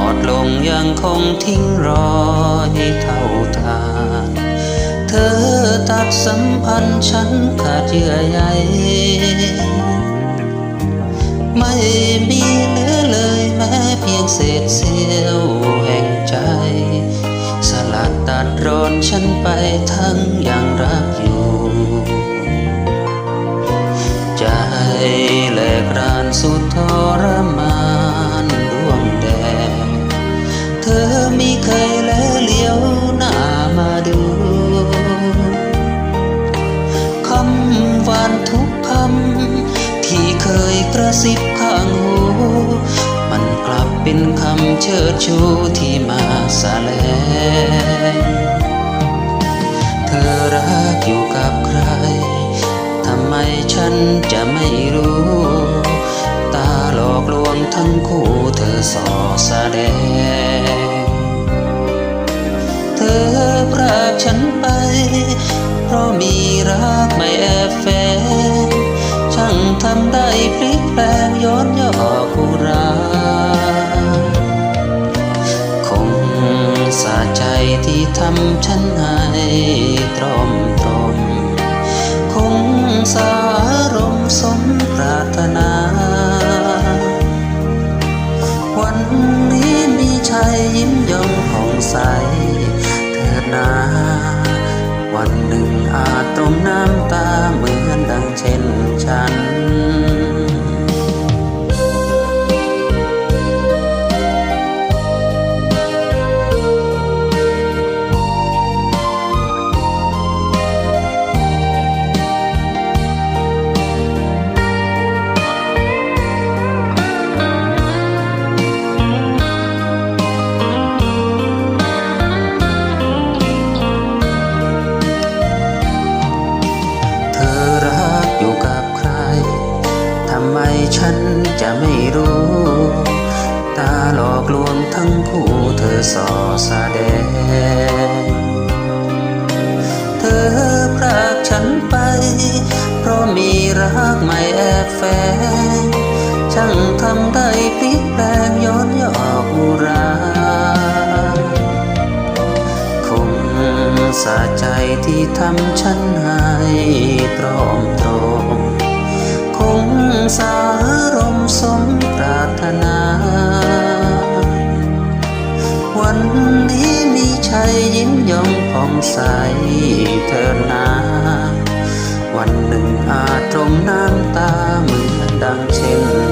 อดลงยังคงทิ้งรอยเท่าทานเธอตัดสัมพันธ์ฉันขาดเยื่อใยไม่มีเหลือเลยแม้เพียงเศษเสี้ยวแห่งใจ สลัดตัดรอนฉันไปทั้งอยังรักอยู่ ยกระซิบข้างหู มันกลับเป็นคำเชิดชูที่มาสาแลงเธอรักอยู่กับใคร ทำไมฉันจะไม่รู้ ตาหลอกลวงทั้งคู่เธอสอแสดง เธอพรากฉันไป เพราะมีรักไม่แอบแฝง พลิกแปลงย้อนย่อกุราคงสะใจที่ทำฉันให้ตรอมตรมคงสารมสมปรารถนา วันนี้มีชัยยิ้มย่องผ่องใสเถิดนาวันหนึ่งอาจตรมน้ำตาเหมือนดังเช่นฉัน จะไม่รู้ ตาหลอกลวงทั้งคู่เธอสอแสดง เธอพรากฉันไป เพราะมีรักไม่แอบแฝงช่างทำได้พลิกแปลงย้อนยอกอุราคงสะใจที่ทำฉันให้ตรอมตรง สารมสมปรารถนา วันนี้มีชัยยิ้มยองผ่องใสเธอนา วันหนึ่งอาจตรมน้ำตาเมื่อดังเชิง